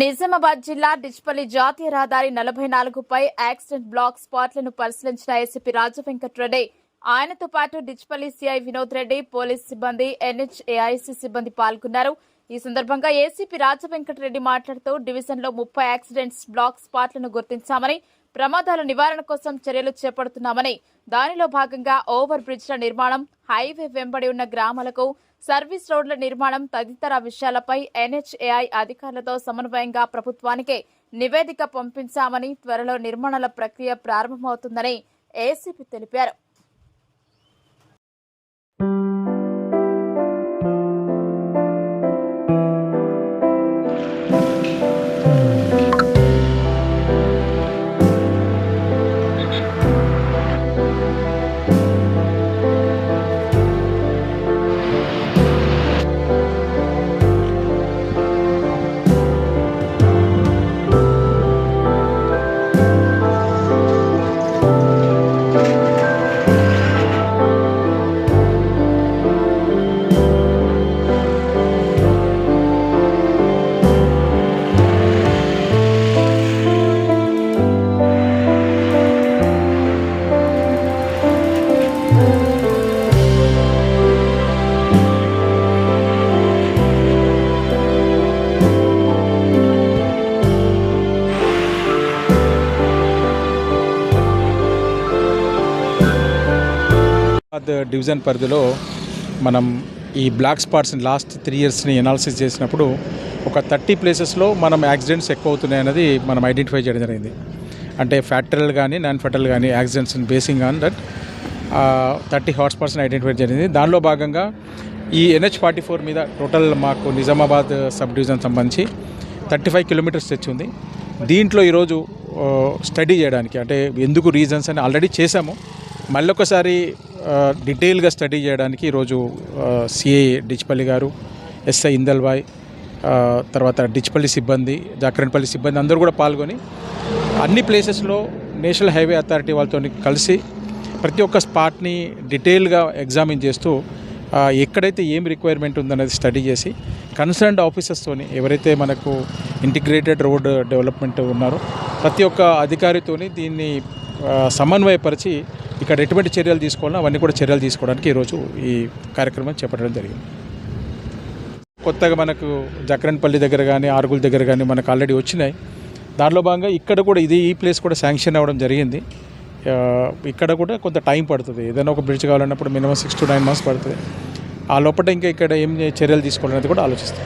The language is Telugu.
నిజామాబాద్ జిల్లా డిచ్పల్లి జాతీయ రహదారి నలభై నాలుగుపై యాక్సిడెంట్ బ్లాక్ స్పాట్లను పరిశీలించిన ఏసీపీ రాజవెంకటరెడ్డి ఆయనతో పాటు డిచ్పల్లి సిఐ వినోద్ రెడ్డి పోలీస్ సిబ్బంది ఎన్హెచ్ఏఐసి సిబ్బంది పాల్గొన్నారు. ఈ సందర్భంగా ఏసీపీ రాజవెంకటరెడ్డి మాట్లాడుతూ డివిజన్లో ముప్పై యాక్సిడెంట్స్ బ్లాక్ స్పాట్లను గుర్తించామని ప్రమాదాల నివారణ కోసం చర్యలు చేపడుతున్నామని దానిలో భాగంగా ఓవర్ బ్రిడ్జ్ల నిర్మాణం హైవే వెంబడి ఉన్న గ్రామాలకు సర్వీస్ రోడ్ల నిర్మాణం తదితర విషయాలపై ఎన్హెచ్ఏఐ అధికారులతో సమన్వయంగా ప్రభుత్వానికి నివేదిక పంపించామని త్వరలో నిర్మాణాల ప్రక్రియ ప్రారంభమవుతుందని ఏసీపీ తెలిపారు. డివిజన్ పరిధిలో మనం ఈ బ్లాక్ స్పాట్స్ని లాస్ట్ త్రీ ఇయర్స్ని ఎనాలిసిస్ చేసినప్పుడు ఒక థర్టీ ప్లేసెస్లో మనం యాక్సిడెంట్స్ ఎక్కువ అవుతున్నాయి అనేది మనం ఐడెంటిఫై చేయడం జరిగింది. అంటే ఫ్యాక్టరల్ కానీ నాన్ ఫ్యాక్టరీలు కానీ accidents basing on that thirty హాట్స్పాట్స్ని identify జరిగింది. దానిలో భాగంగా ఈ ఎన్హెచ్ ఫార్టీ ఫోర్ మీద టోటల్ మాకు నిజామాబాద్ సబ్ డివిజన్ సంబంధించి థర్టీ ఫైవ్ కిలోమీటర్స్ తెచ్చింది దీంట్లో ఈరోజు స్టడీ చేయడానికి అంటే ఎందుకు రీజన్స్ అని ఆల్రెడీ చేశాము. మళ్ళొకసారి డీటెయిల్గా స్టడీ చేయడానికి ఈరోజు సిఐ డిచ్పల్లి గారు ఎస్ఐ ఇందల్బాయ్ తర్వాత డిచ్పల్లి సిబ్బంది జాకరణపల్లి సిబ్బంది అందరూ కూడా పాల్గొని అన్ని ప్లేసెస్లో నేషనల్ హైవే అథారిటీ వాళ్ళతో కలిసి ప్రతి ఒక్క స్పాట్ని డీటెయిల్గా ఎగ్జామిన్ చేస్తూ ఎక్కడైతే ఏం రిక్వైర్మెంట్ ఉందనేది స్టడీ చేసి కన్సర్న్డ్ ఆఫీసర్స్తోని ఎవరైతే మనకు ఇంటిగ్రేటెడ్ రోడ్ డెవలప్మెంట్ ఉన్నారో ప్రతి ఒక్క అధికారితోని దీన్ని సమన్వయపరిచి ఇక్కడ ఎటువంటి చర్యలు తీసుకోవాలో అవన్నీ కూడా చర్యలు తీసుకోవడానికి ఈరోజు ఈ కార్యక్రమం చేపట్టడం జరిగింది. కొత్తగా మనకు జక్రన్పల్లి దగ్గర కానీ ఆరుగుల దగ్గర కానీ మనకు ఆల్రెడీ వచ్చినాయి. దానిలో భాగంగా ఇక్కడ కూడా ఇది ఈ ప్లేస్ కూడా శాంక్షన్ అవ్వడం జరిగింది. ఇక్కడ కూడా కొంత టైం పడుతుంది. ఏదైనా ఒక బ్రిడ్జ్ కావాలన్నప్పుడు minimum six to nine months పడుతుంది. ఆ లోపల ఇంకా ఇక్కడ ఏం చర్యలు తీసుకోవాలనేది కూడా ఆలోచిస్తాం.